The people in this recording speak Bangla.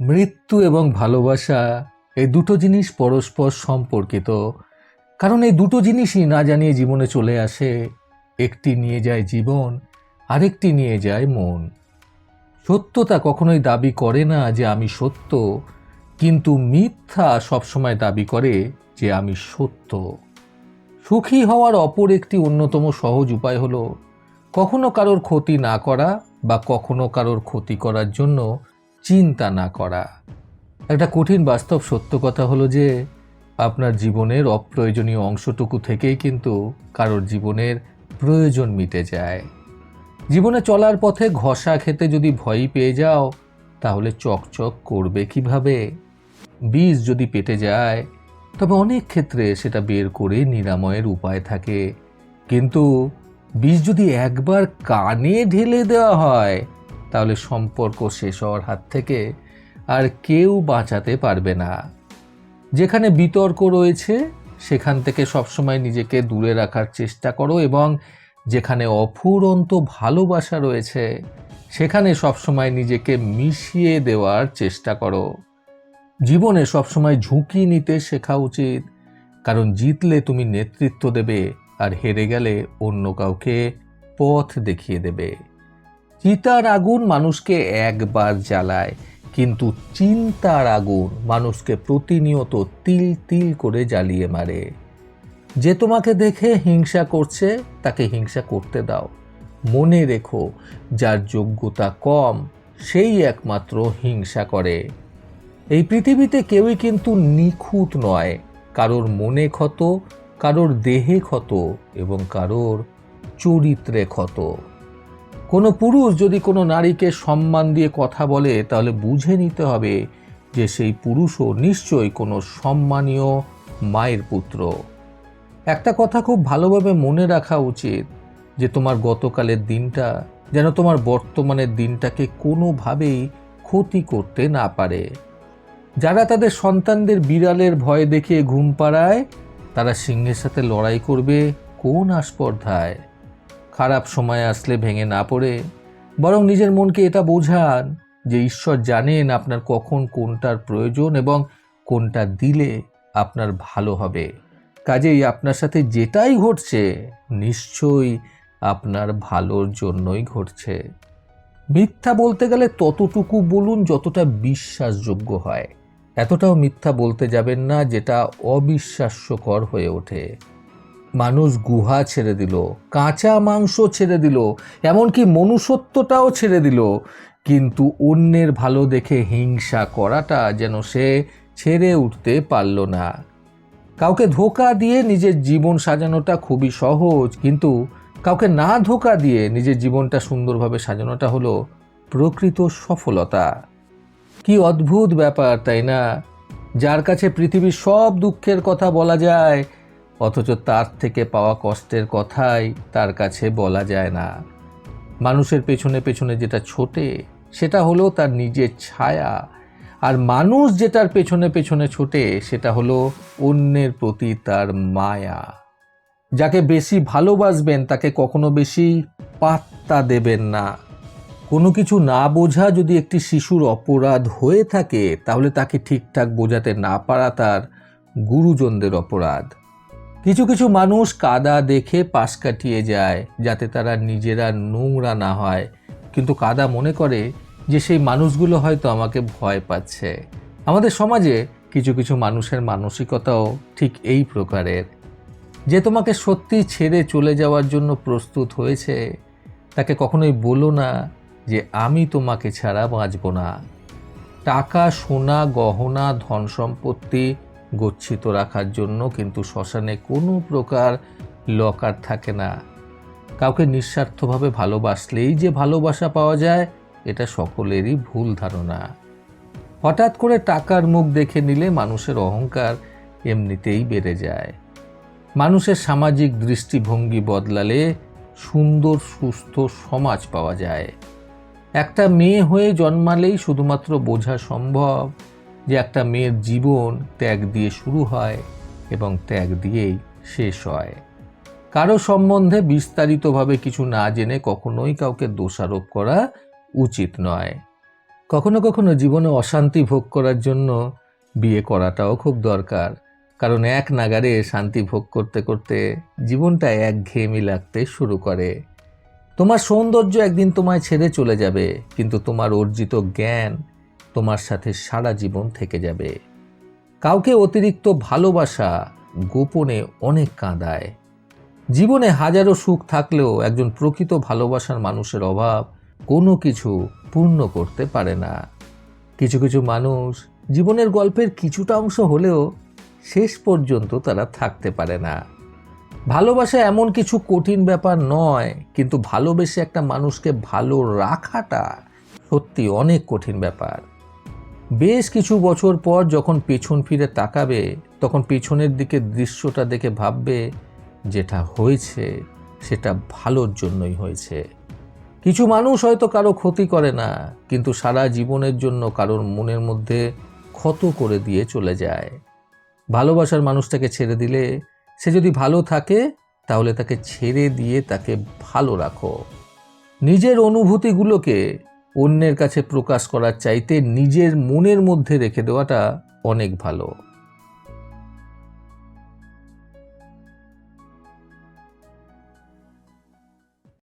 মৃত্যু এবং ভালোবাসা এই দুটো জিনিস পরস্পর সম্পর্কিত। কারণ এই দুটো জিনিসই না জানিয়ে জীবনে চলে আসে, একটি নিয়ে যায় জীবন, আরেকটি নিয়ে যায় মন। সত্যতা কখনোই দাবি করে না যে আমি সত্য, কিন্তু মিথ্যা সবসময় দাবি করে যে আমি সত্য। সুখী হওয়ার অপর একটি অন্যতম সহজ উপায় হলো, কখনো কারোর ক্ষতি না করা বা কখনো কারোর ক্ষতি করার জন্য চিন্তা না করা। একটা কঠিন বাস্তব সত্য কথা হলো যে, আপনার জীবনের অপ্রয়োজনীয় অংশটুকু থেকেই কিন্তু কারোর জীবনের প্রয়োজন মিটে যায়। জীবনে চলার পথে ঘষা খেতে যদি ভয়ই পেয়ে যাও, তাহলে চকচক করবে কীভাবে? বীজ যদি পেটে যায়, তবে অনেক ক্ষেত্রে সেটা বের করে নিরাময়ের উপায় থাকে। কিন্তু বীজ যদি একবার কানে ঢেলে দেওয়া হয় তাহলে সম্পর্ক শেষ হওয়ার হাত থেকে আর কেউ বাঁচাতে পারবে না। যেখানে বিতর্ক রয়েছে, সেখান থেকে সবসময় নিজেকে দূরে রাখার চেষ্টা করো এবং যেখানে অফুরন্ত ভালোবাসা রয়েছে, সেখানে সবসময় নিজেকে মিশিয়ে দেওয়ার চেষ্টা করো। জীবনে সবসময় ঝুঁকি নিতে শেখা উচিত, কারণ জিতলে তুমি নেতৃত্ব দেবে আর হেরে গেলে অন্য কাউকে পথ দেখিয়ে দেবে। চিতার আগুন মানুষকে একবার জ্বালায়, কিন্তু চিন্তার আগুন মানুষকে প্রতিনিয়ত তিল তিল করে জ্বালিয়ে মারে। যে তোমাকে দেখে হিংসা করছে, তাকে হিংসা করতে দাও। মনে রেখো, যার যোগ্যতা কম, সেই একমাত্র হিংসা করে। এই পৃথিবীতে কেউই কিন্তু নিখুঁত নয়, কারোর মনে ক্ষত, কারোর দেহে ক্ষত এবং কারোর চরিত্রে ক্ষত। কোনো পুরুষ যদি কোনো নারীকে সম্মান দিয়ে কথা বলে, তাহলে বুঝে নিতে হবে যে সেই পুরুষও নিশ্চয়ই কোনো সম্মানীয় মায়ের পুত্র। একটা কথা খুব ভালোভাবে মনে রাখা উচিত যে তোমার গতকালের দিনটা যেন তোমার বর্তমানের দিনটাকে কোনোভাবেই ক্ষতি করতে না পারে। যারা তাদের সন্তানদের বিড়ালের ভয় দেখিয়ে ঘুম পাড়ায়, তারা সিংহের সাথে লড়াই করবে কোন আস্পর্ধায়? খারাপ সময় আসলে ভেঙে না পড়ে, বরং নিজের মনকে এটা বোঝান যে ঈশ্বর জানেন আপনার কখন কোনটার প্রয়োজন এবং কোনটা দিলে আপনার ভালো হবে। কাজেই আপনার সাথে যেটাই ঘটছে, নিশ্চয়ই আপনার ভালোর জন্যই ঘটছে। মিথ্যা বলতে গেলে ততটুকু বলুন যতটা বিশ্বাসযোগ্য হয়। এতটাও মিথ্যা বলতে যাবেন না যেটা অবিশ্বাস্যকর হয়ে ওঠে। মানুষ গুহা ছেড়ে দিল, কাঁচা মাংস ছেড়ে দিল, এমনকি মনুষ্যত্বটাও ছেড়ে দিল। কিন্তু অন্যের ভালো দেখে হিংসা করাটা যেন সে ছেড়ে উঠতে পারল না। কাউকে ধোকা দিয়ে নিজের জীবন সাজানোটা খুবই সহজ, কিন্তু কাউকে না ধোকা দিয়ে নিজের জীবনটা সুন্দরভাবে সাজানোটা হলো প্রকৃত সফলতা। কি অদ্ভুত ব্যাপার, তাই না? যার কাছে পৃথিবীর সব দুঃখের কথা বলা যায় অথচ তার থেকে পাওয়া কষ্টের কথাই তার কাছে বলা যায় না। মানুষের পেছনে পেছনে যেটা ছোটে, সেটা হলো তার নিজের ছায়া। আর মানুষ যেটার পেছনে পেছনে ছোটে, সেটা হলো অন্যের প্রতি তার মায়া। যাকে বেশি ভালোবাসবেন, তাকে কখনো বেশি পাত্তা দেবেন না। কোনো কিছু না বোঝা যদি একটি শিশুর অপরাধ হয়ে থাকে, তাহলে তাকে ঠিকঠাক বোঝাতে না পারা তার গুরুজনদের অপরাধ। কিছু কিছু মানুষ কাদা দেখে পাশ কাটিয়ে যায় যাতে তারা নিজেরা নোংরা না হয়। কিন্তু কাদা মনে করে যে সেই মানুষগুলো হয়তো আমাকে ভয় পাচ্ছে। আমাদের সমাজে কিছু কিছু মানুষের মানসিকতাও ঠিক এই প্রকারের। যে তোমাকে সত্যি ছেড়ে চলে যাওয়ার জন্য প্রস্তুত হয়েছে, তাকে কখনোই বলো না যে আমি তোমাকে ছাড়া বাঁচব না। টাকা, সোনা, গহনা ধন সম্পত্তি গচ্ছিত রাখার জন্য কিন্তু শ্মশানে কোনো প্রকার লকার থাকে না। কাউকে নিঃস্বার্থভাবে ভালোবাসলেই যে ভালোবাসা পাওয়া যায়, এটা সকলেরই ভুল ধারণা। হঠাৎ করে টাকার মুখ দেখে নিলে মানুষের অহংকার এমনিতেই বেড়ে যায়। মানুষের সামাজিক দৃষ্টিভঙ্গি বদলালে সুন্দর, সুস্থ সমাজ পাওয়া যায়। একটা মেয়ে হয়ে জন্মালেই শুধুমাত্র বোঝা সম্ভব। যে একটা মেয়ের জীবন ত্যাগ দিয়ে শুরু হয় এবং ত্যাগ দিয়েই শেষ হয়। কারও সম্বন্ধে বিস্তারিতভাবে কিছু না জেনে কখনোই কাউকে দোষারোপ করা উচিত নয়। কখনো কখনো জীবনে অশান্তি ভোগ করার জন্য বিয়ে করাটাও খুব দরকার। কারণ এক নাগারে শান্তি ভোগ করতে করতে জীবনটা একঘেয়েমি লাগতে শুরু করে। তোমার সৌন্দর্য একদিন তোমায় ছেড়ে চলে যাবে, কিন্তু তোমার অর্জিত জ্ঞান তোমার সাথে সারা জীবন থেকে যাবে। কাউকে অতিরিক্ত ভালোবাসা গোপনে অনেক কাঁদায়। জীবনে হাজারো সুখ থাকলেও একজন প্রকৃত ভালোবাসার মানুষের অভাব কোনো কিছু পূর্ণ করতে পারে না। কিছু কিছু মানুষ জীবনের গল্পের কিছুটা অংশ হলেও শেষ পর্যন্ত তারা থাকতে পারে না। ভালোবাসা এমন কিছু কঠিন ব্যাপার নয়, কিন্তু ভালোবেসে একটা মানুষকে ভালো রাখাটা সত্যি অনেক কঠিন ব্যাপার। বেশ কিছু বছর পর যখন পেছন ফিরে তাকাবে, তখন পেছনের দিকে দৃশ্যটা দেখে ভাববে, যেটা হয়েছে, সেটা ভালোর জন্যই হয়েছে। কিছু মানুষ হয়তো কারও ক্ষতি করে না, কিন্তু সারা জীবনের জন্য কারোর মনের মধ্যে ক্ষত করে দিয়ে চলে যায়। ভালোবাসার মানুষটাকে ছেড়ে দিলে, সে যদি ভালো থাকে, তাহলে তাকে ছেড়ে দিয়ে তাকে ভালো রাখো। নিজের অনুভূতিগুলোকে অন্যের কাছে প্রকাশ করার চাইতে নিজের মনের মধ্যে রেখে দেওয়াটা অনেক ভালো।